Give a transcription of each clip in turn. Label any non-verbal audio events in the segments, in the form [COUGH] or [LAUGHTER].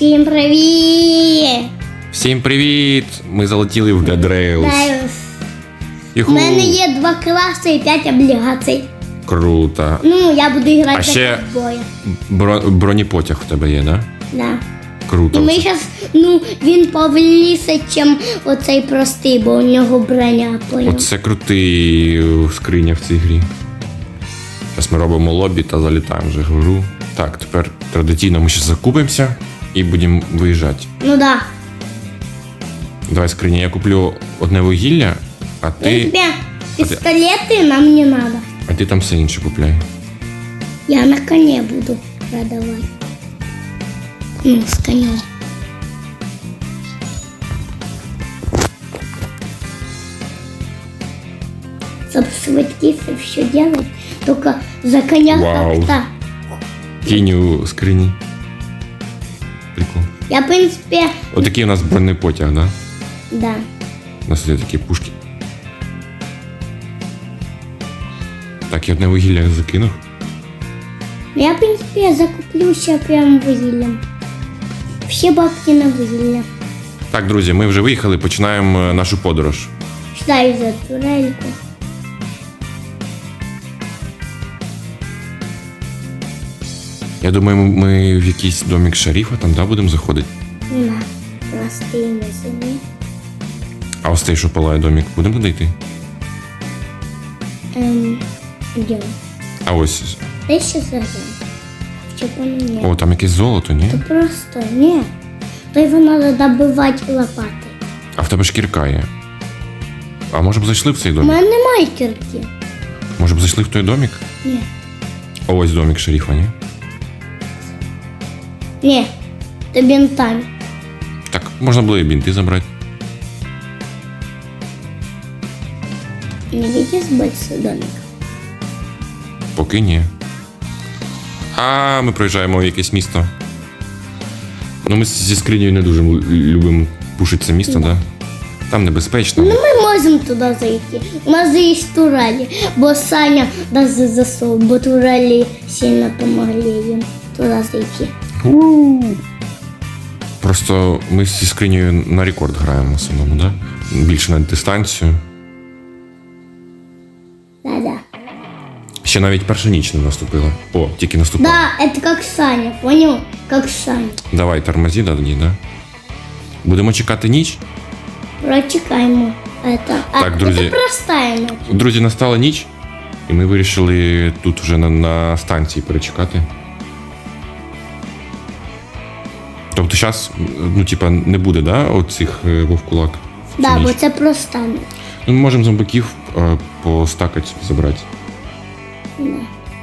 Всім привіт! Всім привіт! Ми залетіли в Dead Rails. У Юху. мене є два класи і п'ять облігацій. Круто. Ну, я буду грати А ще- в. Бро... Бронепотяг в тебе є, да? Да. Круто. І ми зараз, ну, він повеліше, чим оцей простий, бо у нього броня поняв. Оце крутий е, скриня в цій грі. Зараз ми робимо лобі та залітаємо вже в гру. Так, тепер традиційно ми ще закупимося і будемо виїжджати. Ну да. Давай скриня, я куплю одне вугілля, а Ти... ти, Тебе пістолети нам не надо. а ти там все інше купляй. Я на коне буду продавать. Ну, с конем. Чтобы швидкіше все делать, только за коня Вау. как-то. У скрині. Прикол. Я, в принципе, Отакий у нас бронепотяг, да? да. У нас є такі пушки. Так, я одне вугілля закинув. Я, в принципе, закуплюся прям вугіллям. Всі бабки на вугілля. Так, друзі, ми вже виїхали, починаємо е, нашу подорож. Сідаю за турельку. Я думаю, ми в якийсь домик шаріфа там да, будемо заходити. На на землі. А ось цей, що палає домик, будемо туди йти? Ем, йдемо. А ось. Ти ще зайдемо. О, там якесь золото, ні? То просто ні. То його треба добивати лопати. А в тебе ж кірка є. А може б зайшли в цей У домик? мене немає кірки. Може б зайшли в той домик? Ні. Ось домик шеріфа, ні? Ні. То бінтами. Так, можна було і бінти забрати. Не домик? Поки ні. А, ми проїжджаємо в якесь місто. Ну, ми зі скринею не дуже любимо пушити це місто, так? Да? Там небезпечно. Ну ми можемо туди зайти. У нас є турелі, бо Саня дасть засов, бо турелі сильно допомогли їм туди зайти. Просто ми зі скринею на рекорд граємо в основному, да? Більше на дистанцію. Да-да. Ще навіть перша ніч не наступила. О, тільки наступила. Да, это как Саня, понял? Как Саня. Давай тормозі, да, тоді, да? Будемо чекати ніч. Прочекаємо. Это, а, Так, друзі. Это простая ночь. Друзі, настала ніч, і ми вирішили тут вже на, на станції перечекати. Тобто зараз, ну, типа, не буде, да, оцих е, вовкулак? Да, бо це проста ніч. Ну, ми можемо зомбаків е, постакати, забрати.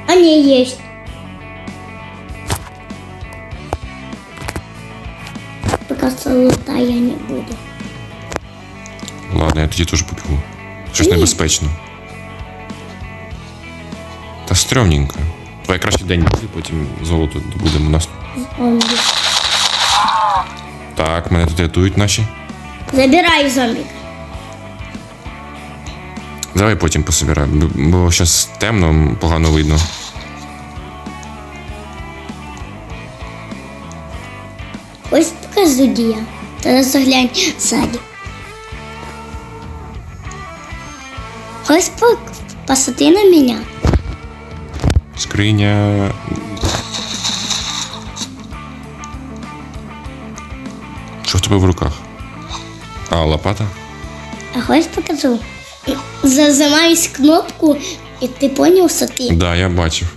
А не есть. Пока солота я не буду. Ладно, я тоді теж побігу. Щось Ні. небезпечно. Та стрьомненько. Давай краще день буде, потім золото добудемо у нас. Он Так, мене тут рятують наші. Забирай зомбик. Давай потім пособираємо, бо- зараз темно, погано видно. Ось така зудія. Teraz заглянь ззаді. Ось по- посмотри на мене. Скриня. Тебе в руках? А, лопата? А ось покажу. Зажимаєш кнопку, і ти поняв, що ти. Да, я бачив.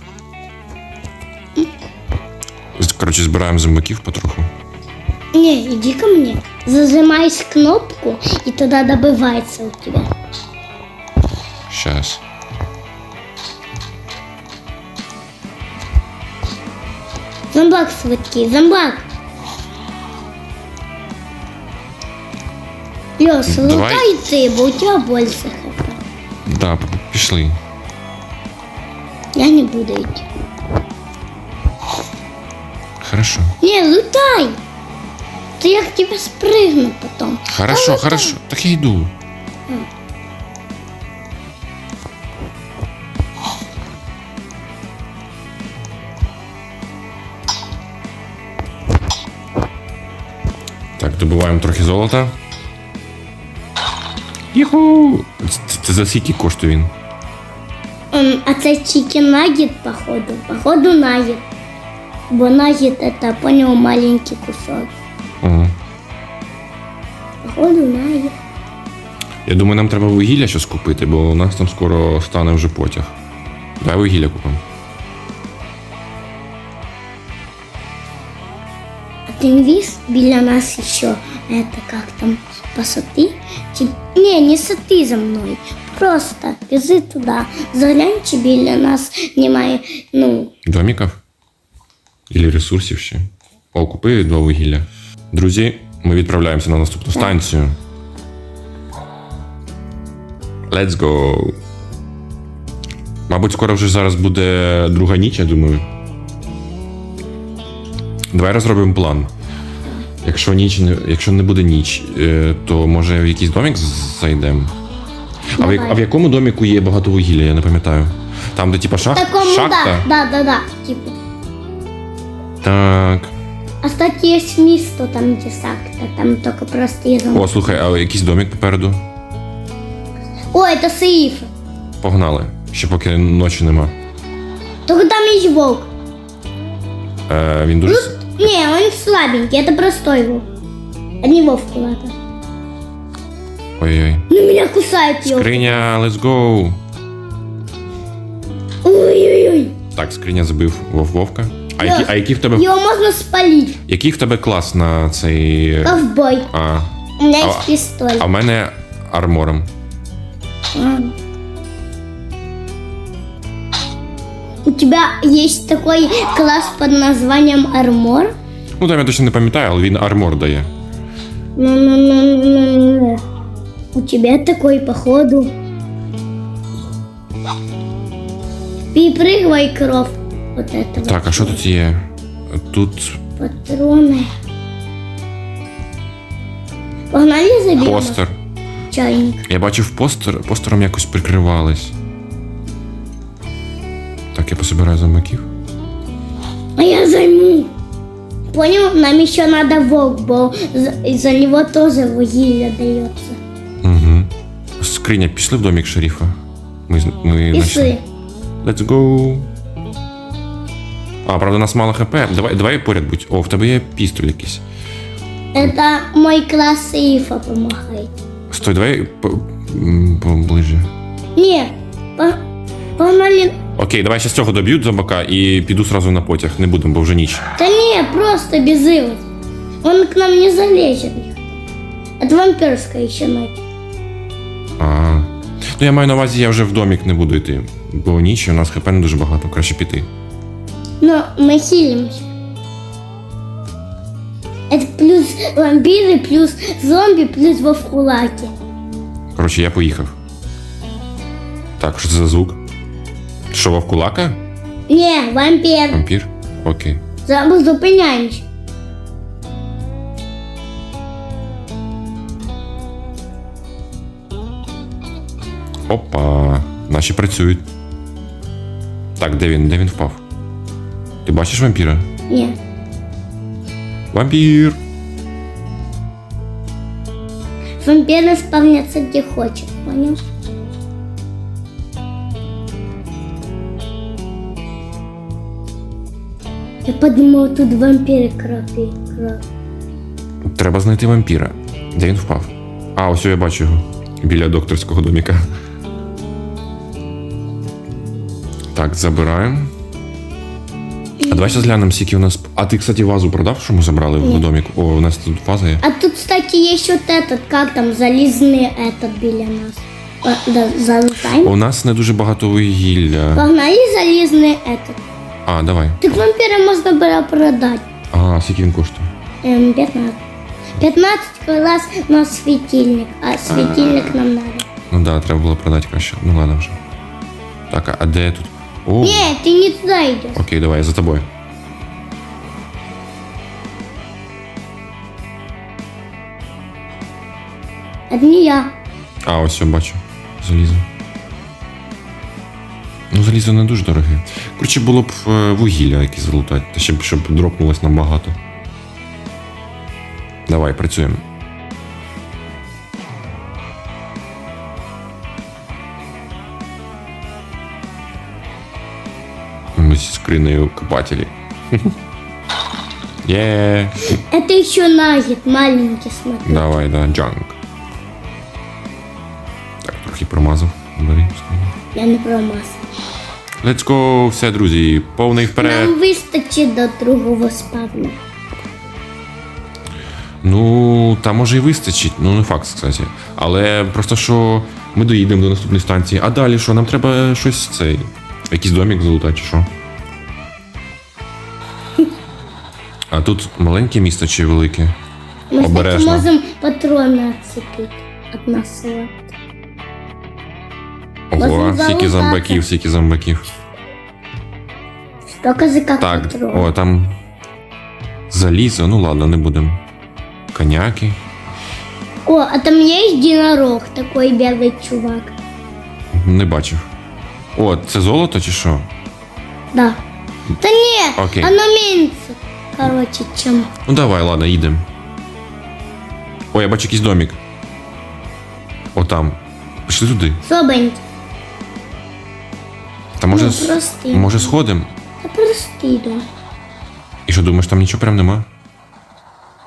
Коротше, збираємо зомбаків потроху. Не, иди ко мне. Зажимаешь кнопку, и тогда добывается у тебя. Щас. Зомбак швидкий, зомбак. Лёш, Давай. лутай ты, бо у тебя больше хп. Да, пішли. Я не буду идти. Хорошо. Не, лутай. То я к тебе спрыгну потом. Хорошо, хорошо. Так я йду. Так, добуваємо трохи золота. Юху! Це, це за скільки коштує він? Ем, а це чикен нагет, походу. Походу нагет. Бо нагет это, понял, маленький кусок. Ага. Походу нагет. Я думаю, нам треба вугілля щось купити, бо у нас там скоро стане вже потяг. Давай вугілля купимо. А ты не видишь, біля нас еще это как там, посоты? Чи- Не, не соты за мной. Просто бежи туда. Заглянь, чи біля нас немає, ну, Доміків? Ілі ресурсів ще. О, купи два вугілля. Друзі, ми відправляємося на наступну станцію. Let's go. Мабуть, скоро вже зараз буде друга ніч, я думаю. Давай розробимо план. Якщо ніч не, якщо не буде ніч, е, то може в якийсь домік з- зайдемо. А в, а в якому доміку є багато вугілля, я не пам'ятаю. Там, де типа шах... такому, шахта? да, да, да, да, типа. Так. А кстати, есть місто там, где сакта, там только простые зомби. О, слухай, а якийсь домик попереду. О, это сейф. Погнали. Ще поки ночі нема. Только там есть волк. Е, він дуже. с- Не, он слабенький, это простой волк. А не вовк куда-то. Ой-ой. Ну меня кусает его. Скриня, let's go. Ой-ой-ой. Так, скриня забив Вов Вовка. А, які, а який в тебе Его можно спалить. який в тебе клас на цей. Ковбой. А, У меня А- есть а в мене армором. А. тебя есть такой класс под названием армор? Ну там я точно не пам'ятаю, але він армор дає. Ну-ну-ну-ну-ну. У тебя такой, походу. Перепрыгивай кров. Вот этого. Так, а що тут є? Тут Патроны. Погнали забьем постер. чайник. Я бачив постер, постером якось прикривались. Так, я пособираю замоків. А я займу. Понял? Нам еще надо волк, бо за, за него тоже вугілля дается. Угу. Скриня, пішли в домик шерифа. Ми, з- ми Пішли. Let's go. А, правда, у нас мало хп. Давай, давай поряд будь. О, в тебе є пістоль якийсь. Это мой класс сейфа помогает. Стой, давай по- м, поближе. Не, по- погнали. Окей, давай ще з цього доб'ють зомбака і піду сразу на потяг. Не будемо, бо вже ніч. Да не, просто без его. Он к нам не залезет. Это вампирская еще ночь. А. Ну я маю на увазі, я вже в домик не буду йти. Бо ніч і у нас хп не дуже багато, краще піти. Но мы хилимся. Это плюс вампиры, плюс зомби, плюс вовкулаки. Коротше, я поїхав. Так, що це за звук? Що, вовкулака? Не, вампир. Вампір? Окей. Забыл, зупиняємось. Опа, наші працюють. Так, де він? Де він впав? Ти бачиш вампіра? Не. Вампір! Вампиры спавнятся где хочет, понял? Я подумал, тут вампиры крови. кровь. Треба знайти вампіра. Де він впав? А, ось я бачу його. Біля докторського доміка. Так, забираємо. А давай зараз глянемо, скільки у нас. А ти, кстати, вазу продав, що ми забрали в домік? О, у нас тут ваза є. А тут, кстати, есть вот этот, как там, залезный этот біля нас. А, Да, залутаем. У нас не дуже багато вугілля. Погнали залезный этот. А, давай. Так вампира можно было продать. А, скільки він коштує? Эм, 15. 15 класс на светильник, а светильник нам надо. Ну да, треба було продати краще. Ну ладно вже. Так, а- а де тут? О, Не, ты не туда идешь. окей, давай, я за тобою. Это не я. А, ось все бачу. Залізо. Ну, залізо не дуже дороге. Коротше, було б е, вугілля якесь залутати, та ще б щоб дропнулось нам багато. Давай, працюємо. Ми зі скринею копателі. [LAUGHS] Є. Это еще нагет маленький, смотри. Давай, да, джанк. Так, трохи промазав. Бери. Я не промазав. Let's go, все, друзі, повний вперед. Нам вистачить до другого спавну. Ну, та може і вистачить, ну не факт, кстати. Але просто що ми доїдемо до наступної станції. А далі що? Нам треба щось цей. Якийсь домик залутати, чи що? А тут маленьке місто чи велике? Ми, Обережно. можемо патрони відцепити від нас. от. Ого, скільки зомбаків, скільки зомбаків. Покази, як Так, о, там залізо, ну ладно, не будемо. Коняки. О, а там є єдинорог, такий білий чувак. Не бачив. О, це золото чи що? Да. Та ні, Окей. оно менше. Короче, чем. Ну давай, ладно, їдемо. О, я бачу якийсь домик. О, там. Пішли туди. Слабенький. Та може, Ну, с- простий. може сходимо? Та простий дом. І що думаєш, там нічого прям нема?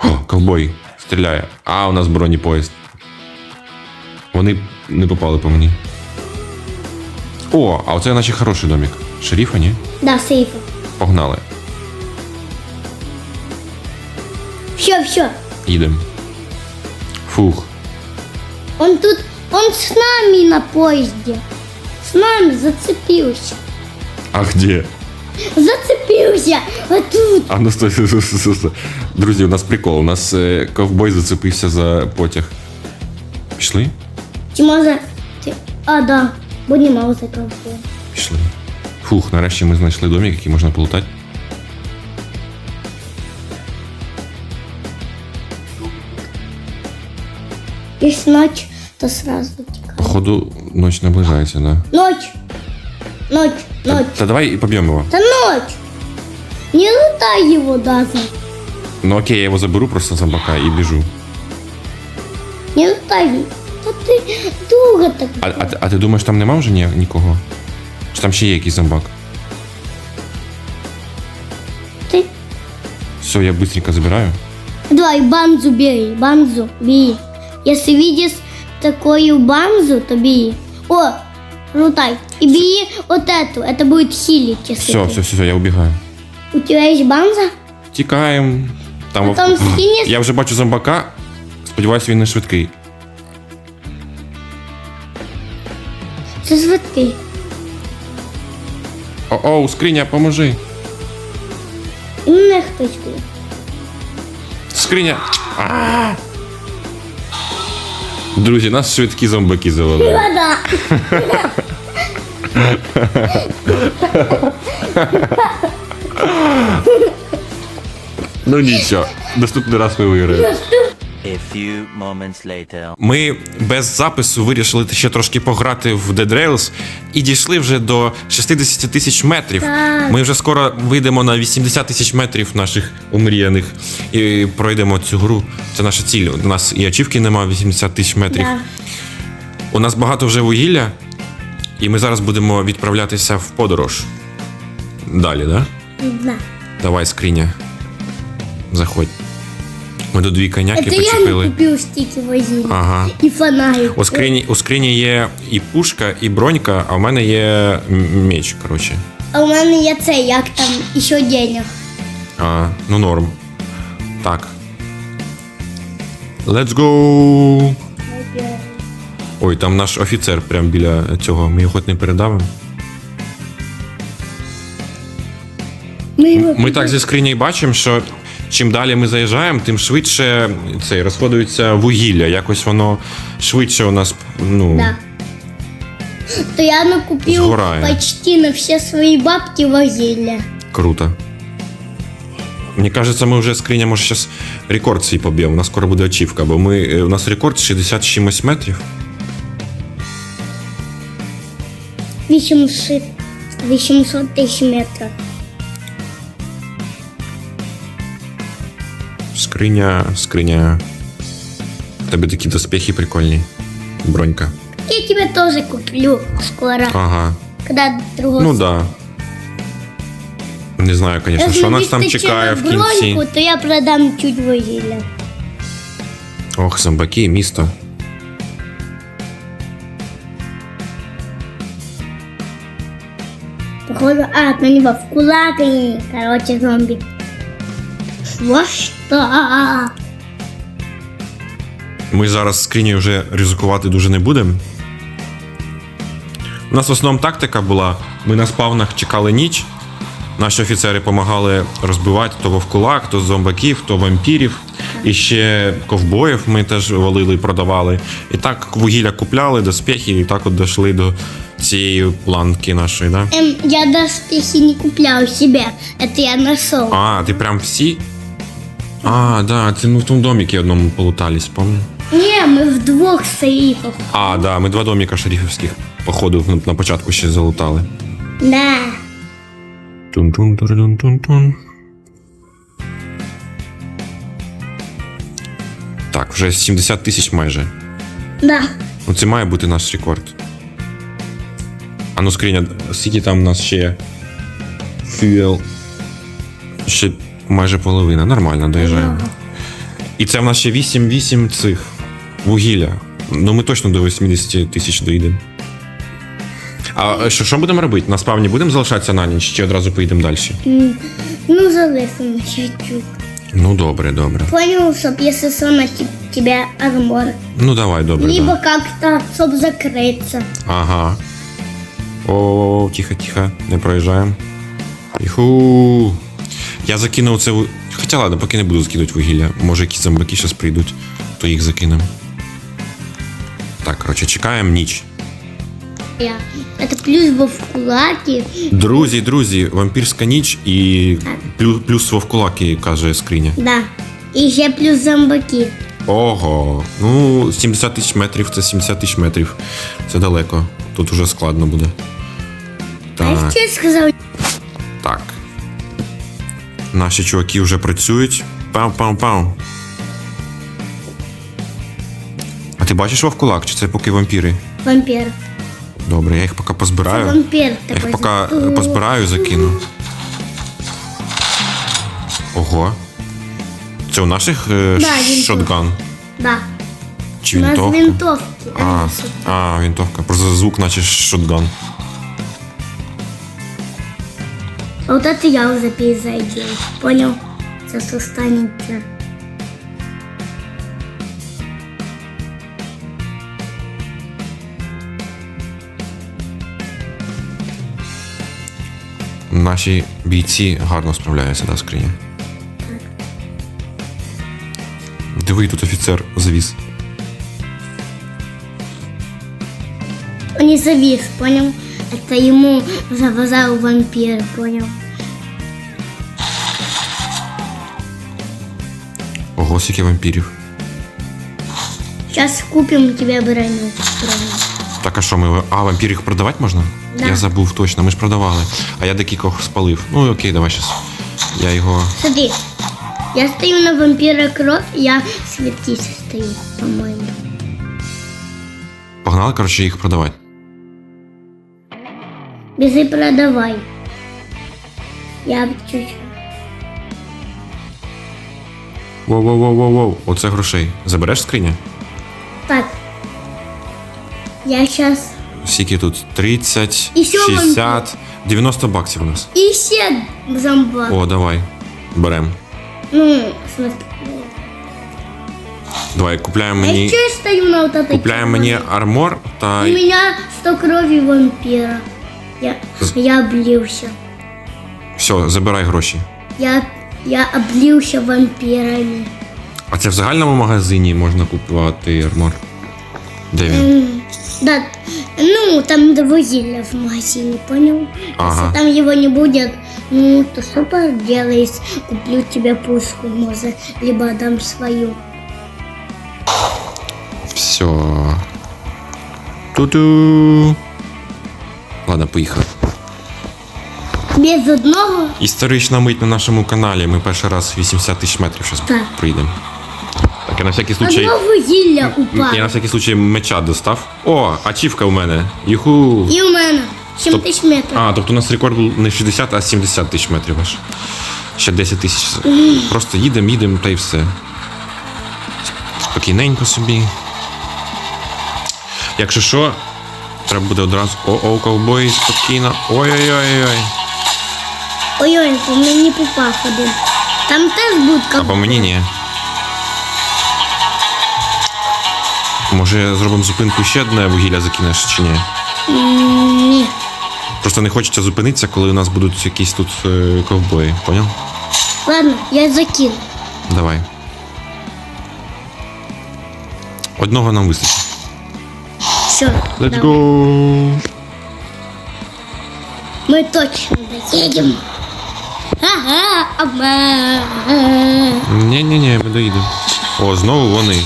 О, ковбой стріляє. А, у нас бронепоїзд. Вони не попали по мені. О, а оце наче хороший домик. Шеріфа, ні? Да, сейфа. Погнали. Все, все. Їдемо. Фух. Он тут, он с нами на поезде. С нами зацепился. А где? Зацепился. А тут. А ну стой, стой, стой, стой, стой. Друзі, у нас прикол. У нас е, ковбой зацепився за потяг. Пішли? Чи може... Ти... А, да. Бо не мав закрити. Пішли. Фух, нарешті ми знайшли домик, який можна полутати. Если ночь, то сразу тікає. Походу, ніч наближається, да. Ночь. Ночь, ночь. Та давай і поб'ємо його. Да ночь. Не лутай его даже. Ну окей, я його заберу просто за бока і біжу. Не лутай. Да ты долго так. А, а, ти- а ти думаєш, там нема вже ні, нікого? Чи там ще є якийсь зомбак? Ты... Все, я быстренько забираю. Давай, банзу бери, банзу, бери. Если видишь такую банзу, то бери. О, лутай. И бери вот эту, это будет хилить, если Все, ты. все, все, я убігаю. У тебя есть банза? Тікаємо. Там, А вов- там скинеш? [LAUGHS] Я вже бачу зомбака. Сподіваюся, він не швидкий. Це звідки? О-оу, скриня, поможи. І мене хтось бив. Скриня. А! Друзі, нас швидкі зомбаки завели. Вода. Ну нічого, наступний раз ми виграємо. A few moments later. Ми без запису вирішили ще трошки пограти в Dead Rails і дійшли вже до 60 тисяч метрів. Так. Ми вже скоро вийдемо на 80 тисяч метрів наших омріяних і пройдемо цю гру. Це наша ціль. У нас і ачівки нема 80 тисяч метрів. Да. У нас багато вже вугілля, і ми зараз будемо відправлятися в подорож. Далі, да? Да. Давай, скриня. Заходь. Ми до дві коняки Это я не причепили. купил стики возили. Ага. И фонарик. У скрині, у скрині є і пушка, і бронька, а в мене є м- меч, коротше. А у мене є це, як там, ще денег. А, ну норм. Так. Let's go! Ой, там наш офіцер прямо біля цього. Ми його хоч не передавимо. Ми, його Ми так зі скрині бачимо, що чим далі ми заїжджаємо, тим швидше цей розходується вугілля. Якось воно швидше у нас. Ну, Да. То я накупил Сгораю. почти на все свои бабки вазили. Круто. Мені кажеться, ми вже скриня, може, зараз рекорд свій поб'ємо. У нас скоро буде очівка, бо ми, е, у нас рекорд 60 метрів. 800, 800 тысяч скриня, скриня. В тебе такі доспехи прикольні. Бронька. Я тебе тоже куплю скоро, Ага. когда другого Ну да. Не знаю, звісно, що нас там чекає в кінці. броньку, то я продам чуть вугілля. Ох, зомбаки, місто. Походу, а, на него в кулак и, короче, зомби. Что? Ми зараз з вже ризикувати дуже не будемо. У нас в основному тактика була: ми на спавнах чекали ніч. Наші офіцери допомагали розбивати то вовкулак, то зомбаків, то вампірів. І ще ковбоїв ми теж валили і продавали. І так вугілля купляли, доспехи, і так от дійшли до цієї планки нашої, да? Эм, я доспехи не купляю себе. Это я нашел. А, ти прям всі? А, да, це ми в тому доміки одному полутались, помню. Не, мы в двух сейфах. А, да, ми два доміка шерифівських, походу, на- на початку ще залутали. Да. Тун-тун-тур-дун-тун-тун. Так, вже 70 тисяч майже. Да. Ну це має бути наш рекорд. А ну скриня, скільки там у нас ще фюел? Ще майже половина. Нормально, доїжджаємо. І це в нас ще 8-8 цих вугілля. Ну ми точно до 80 тисяч доїдемо. А що, що будемо робити? На спавні будемо залишатися на ніч чи одразу поїдемо далі? Ну, залезем чуть-чуть. Ну добре, добре. Понял, чтоб если сломать тебе армор. Ну давай, добре. Либо Да. как-то, чтоб закрыться. Ага. О, тихо, тихо, не проїжджаємо. Іху. Я закинув це. Хоча ладно, поки не буду закидувати вугілля. Може якісь зомбаки зараз прийдуть, то їх закинемо. Так, коротше, чекаємо ніч. Я. Это плюс во в кулаки. Друзі, друзі, вампірська ніч і плюс, плюс вовкулаки, каже скриня. Да. И еще плюс зомбаки. Ого. Ну, 70 тисяч метрів це 70 тисяч метрів. Це далеко. Тут уже складно буде. А я Так. что я сказал? Так. Наші чуваки вже працюють. Пау-пау-пау. А ти бачиш вовкулак, чи це поки вампіри? Вампир. Добре, я їх поки позбираю. Вампир Я їх поки позбираю і закину. Ого. Це у наших е, Да, шотган? Да. Чи У нас вінтовка? винтовки. А, а, винтовка. Просто звук, наче шотган. А вот это я уже перезайдел. Понял? Сейчас останется. Наші бійці гарно справляються, да, скриня? Диви, тут офіцер завіз. Он не завис, понял? Это ему завозал вампир, понял? Ого, скільки вампірів. Сейчас купим тебе броню. Так, а що ми. А, вампір їх продавати можна? Да. Я забув точно, ми ж продавали. А я декількох спалив. Ну окей, давай щас. Я його. Смотри, я стою на вампира кровь, я светись стою, по-моему. Погнали, коротше, їх продавати. Бежи продавай. Я чуть-чуть. Воу-воу-воу-воу-воу. Оце грошей. Забереш скриня? Так. Я сейчас Скільки тут? 30, І що 60, 90 баксів у нас. еще зомба. О, давай. Берем. Ну, в смысле. Давай, купляємо А мені. что я стою на вот этой Купляємо мені армор та. У меня 100 крови вампира. Я, я облился. Все, забирай гроші. Я, я облился вампирами. А це в загальному магазині можна купувати армор. Де він? М, Да, ну, там до вугилля в магазине, понял? Ага. Если там его не будет, ну, то что поделаешь? Куплю тебе пушку, может, либо дам свою. Все. Ту-ду. Ладно, поїхали. Без одного. Історична мить на нашому каналі. Ми перший раз 80 тисяч метрів зараз Так. прийдемо. Так, я на всякий случай. Одного гілля Я на упало. всякий случай меча достав. О, ачівка у мене. Юху. І у мене 7 Топ- тисяч метрів. А, тобто у нас рекорд був не 60, а 70 тисяч метрів аж. Ще 10 тисяч. Просто їдемо, їдемо та й все. Спокійненько собі. Якщо що, треба буде одразу. О-о, ковбой, спокійно. Ой-ой-ой-ой. Ой-ой, по мені попав один. Там теж будка. А по мені ні. Може зробимо зупинку ще одне вугілля закинеш чи ні? Ні. Просто не хочеться зупинитися, коли у нас будуть якісь тут е, ковбої, поняв? Ладно, я закину. Давай. Одного нам вистачить. Все. Let's go! Ми точно доїдемо. Ага, ага. Ні-ні-ні, ми доїдемо. О, знову вони.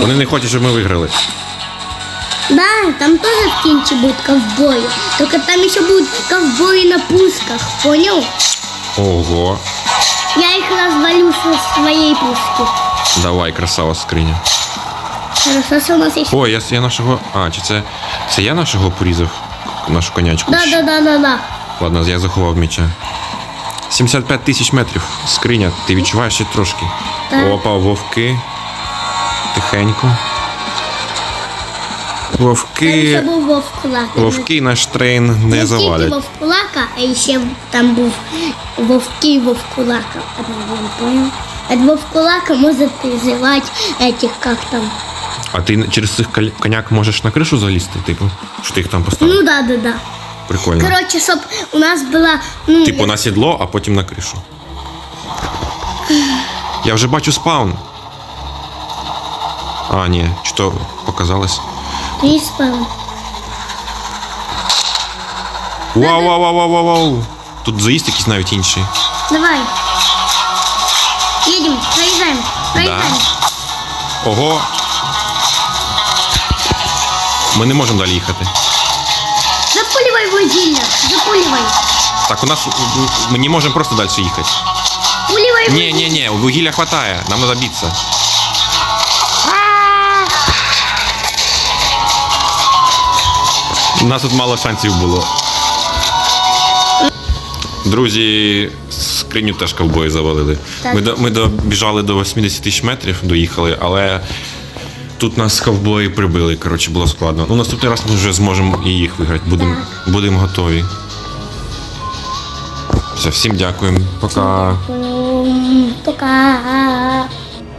Вони не хочуть, щоб ми виграли. Да, там тоже в кинче будет ковбои. Только там еще будут ковбои на пусках, понял? Ого. Я их развалю со своей пушки. Давай, красава скриня. Хорошо, что у нас есть... О, я, я нашого. А, чи це. Це я нашого порізав? Нашу конячку. Да, да, да, да, да. Ладно, я заховав м'яча. 75 тисяч метрів. Скриня, ти відчуваєш ще трошки. Так. Опа, вовки. Тихенько. Там еще Вовки. был Вов Кулак. Вовки наш трейн не Не тільки завалять. Вов Кулака, а ще там був Вовки и Вов Кулака. Одновременно, понял? От Вов Кулака может призывать этих, как там... а ти через цих коняк можеш на кришу залізти, типу? Що ти їх там поставив? Ну да, да, да. Прикольно. Короче, чтоб у нас была... Ну, Типу на сідло, а потім на кришу. Я вже бачу спаун. А, ні, чи то показалось. Три спала. Вау, вау, вау, вау, вау, вау. Тут заїзд якийсь навіть інший. Давай. Едем, проезжаем, проезжаем. Ого. Ми не можемо далі їхати. Запуливай вугілля, запуливай. Так, у нас ми не можемо просто далі їхати. Пуливай Ні, ні, ні, вугілля хватає, нам треба битися. У нас тут мало шансів було. Друзі, скриню теж ковбої завалили. Так. Ми, до, ми добіжали до 80 тисяч метрів, доїхали, але тут нас ковбої прибили. Коротше, було складно. Ну, наступний раз ми вже зможемо і їх виграти. Будемо будемо готові. Все, всім дякуємо. Пока. Пока.